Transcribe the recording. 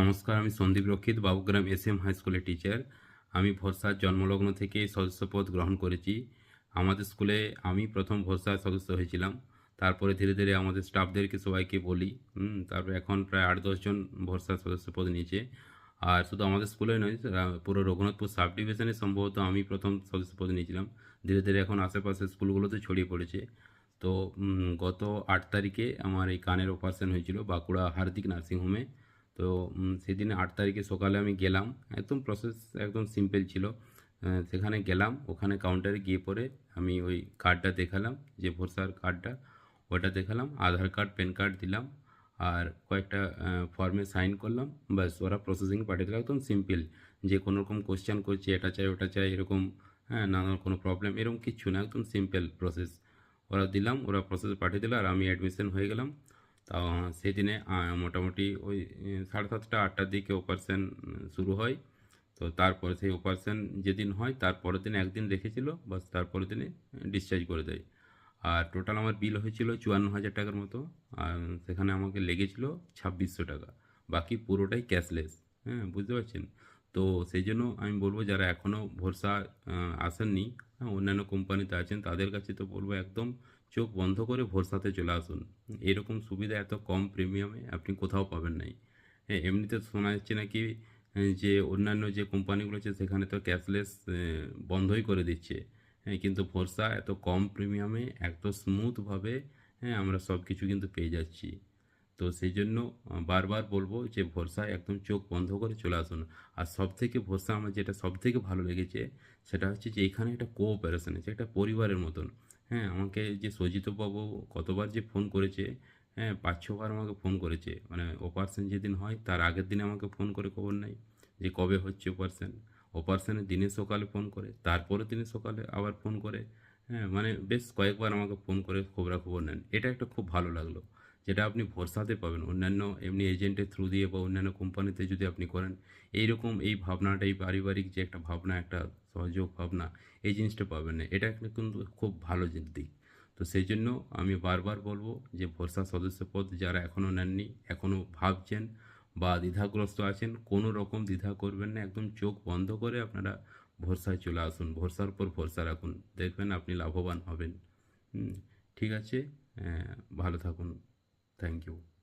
নমস্কার, আমি Sandip Rakshit, Babugram S M high স্কুলের টিচার। আমি ভরসার জন্মলগ্ন থেকে সদস্যপদ গ্রহণ করেছি। আমাদের স্কুলে আমি প্রথম ভরসার সদস্য হয়েছিলাম। তারপরে ধীরে ধীরে আমাদের স্টাফদেরকে সবাইকে বলি। তারপরে এখন প্রায় আট দশজন ভরসার সদস্যপদ নিয়েছে। আর শুধু আমাদের স্কুলে নয় পুরো রঘুনাথপুর সাব ডিভিশনে সম্ভবত আমি প্রথম সদস্যপদ নিয়েছিলাম। ধীরে ধীরে এখন আশেপাশের স্কুলগুলোতে ছড়িয়ে পড়েছে। তো গত আট তারিখে আমার এই কানের অপারেশন হয়েছিল বাঁকুড়া হার্দিক নার্সিংহোমে। তো সেদিন আট তারিখে সকালে আমি গেলাম। একদম প্রসেস একদম সিম্পল ছিল। সেখানে গেলাম, ওখানে কাউন্টারে গিয়ে পরে আমি ওই কার্ডটা দেখালাম, যে ভরসার কার্ডটা ওটা দেখালাম, আধার কার্ড প্যান কার্ড দিলাম, আর কয়েকটা ফর্মে সাইন করলাম, ব্যাস, ওরা প্রসেসিং পাঠিয়ে দিল। একদম সিম্পল যে কোনো রকম কোশ্চেন করছে, এটা চাই, ওটা চাই, এরকম হ্যাঁ নানা কোনো প্রবলেম এরকম কিচ্ছু না, একদম সিম্পল প্রসেস ওরা দিলাম, ওরা প্রসেস পাঠিয়ে দিল, আর আমি অ্যাডমিশন হয়ে গেলাম। তা, সেদিনে মোটামুটি ওই সাড়ে সাতটা, আটটার দিকে অপারেশন শুরু হয়। তো তারপরে সেই অপারেশন যেদিন হয় তারপরের দিন একদিন রেখেছিল, বাস তারপরের দিনে ডিসচার্জ করে দেয়। আর টোটাল আমার বিল হয়েছিল চুয়ান্ন হাজার টাকার মতো, আর সেখানে আমাকে লেগেছিল ছাব্বিশশো টাকা। বাকি পুরোটাই ক্যাশলেস হ্যাঁ বুঝতে পারছেন? তো সেই জন্য আমি বলব যারা এখনও ভরসা আসেননি হ্যাঁ, অন্যান্য কোম্পানিতে আছেন তাদের কাছে তো বলব একদম চোখ বন্ধ করে ভরসাতে চলে আসুন। এরকম সুবিধা এত কম প্রিমিয়ামে আপনি কোথাও পাবেন নাই। হ্যাঁ এমনিতে শোনা যাচ্ছে নাকি যে অন্যান্য যে কোম্পানিগুলো আছে সেখানে তো ক্যাশলেস বন্ধই করে দিচ্ছে। হ্যাঁ কিন্তু ভরসা এত কম প্রিমিয়ামে এত স্মুথভাবে হ্যাঁ আমরা সব কিছু কিন্তু পেয়ে যাচ্ছি। তো সেই জন্য বারবার বলব যে ভরসা একদম চোখ বন্ধ করে চলে আসুন। আর সব থেকে ভরসা আমার যেটা সব থেকে ভালো লেগেছে, সেটা হচ্ছে যে এখানে একটা কোঅপারেশন আছে, একটা পরিবারের মতন। হ্যাঁ আমাকে যে সজিতবাবু কতবার যে ফোন করেছে হ্যাঁ পাঁচ ছবার আমাকে ফোন করেছে। মানে অপারেশন যেদিন হয়, তার আগের দিনে আমাকে ফোন করে খবর নেই যে কবে হচ্ছে অপারেশন অপারেশনের দিনে সকালে ফোন করে, তারপরে দিনে সকালে আবার ফোন করে। হ্যাঁ মানে বেশ কয়েকবার আমাকে ফোন করে খবরাখবর নেন। এটা একটা খুব ভালো লাগল। যেটা আপনি ভরসাতে পাবেন। অন্যান্য এমনি এজেন্টের থ্রু দিয়ে বা অন্যান্য কোম্পানিতে যদি আপনি করেন, এইরকম এই ভাবনাটা, এই পারিবারিক যে একটা ভাবনা, একটা সহযোগ ভাবনা, এই জিনিসটা পাবেন না। এটা কিন্তু খুব ভালো দিক। তো সেই জন্য আমি বারবার বলব যে ভরসা সদস্যপদ যারা এখনও নেননি এখনও ভাবছেন বা দ্বিধাগ্রস্ত আছেন, কোনো রকম দ্বিধা করবেন না। একদম চোখ বন্ধ করে আপনারা ভরসায় চলে আসুন। ভরসার উপর ভরসা রাখুন। দেখবেন আপনি লাভবান হবেন। ঠিক আছে? ভালো থাকুন। Thank you.